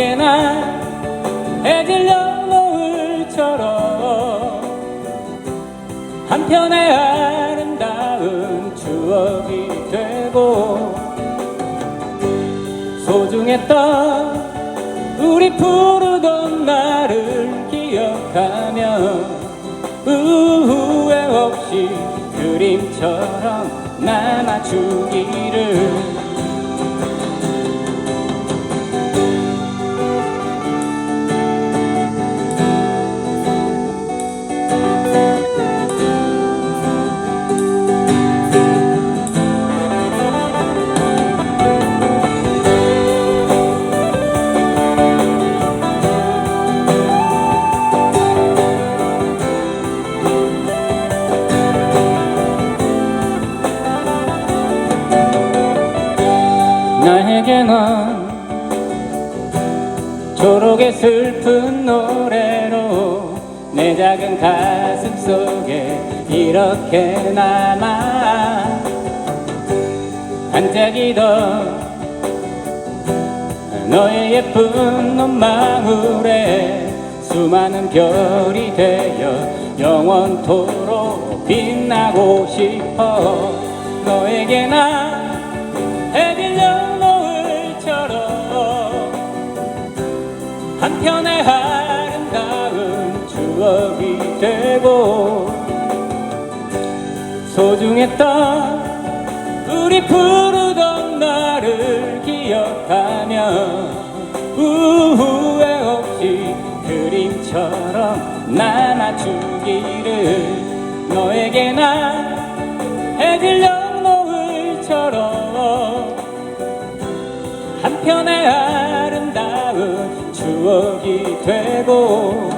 너에게나 해질녘 노을처럼 한편의 아름다운 추억이 되고 소중했던 우리 부르던 나를 기억하며 후회 없이 그림처럼 남아주기를 나에게 넌 초록의 슬픈 노래로 내 작은 가슴 속에 이렇게 남아 반짝이던 너의 예쁜 눈망울에 수많은 별이 되어 영원토록 빛나고 싶어 너에게 나 한편의 아름다운 추억이 되고 소중했던 우리 부르던 나를 기억하며 후회 없이 그림처럼 남아주기를 너에게 나 해질녘 노을처럼 한편의 추억이 되고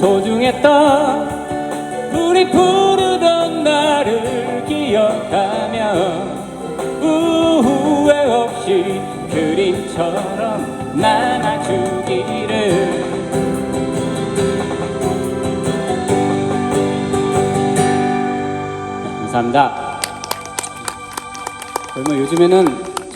소중했던 우리 부르던 나를 기억하며 후회 없이 그림처럼 남아주기를 감사합니다. 그러면 요즘에는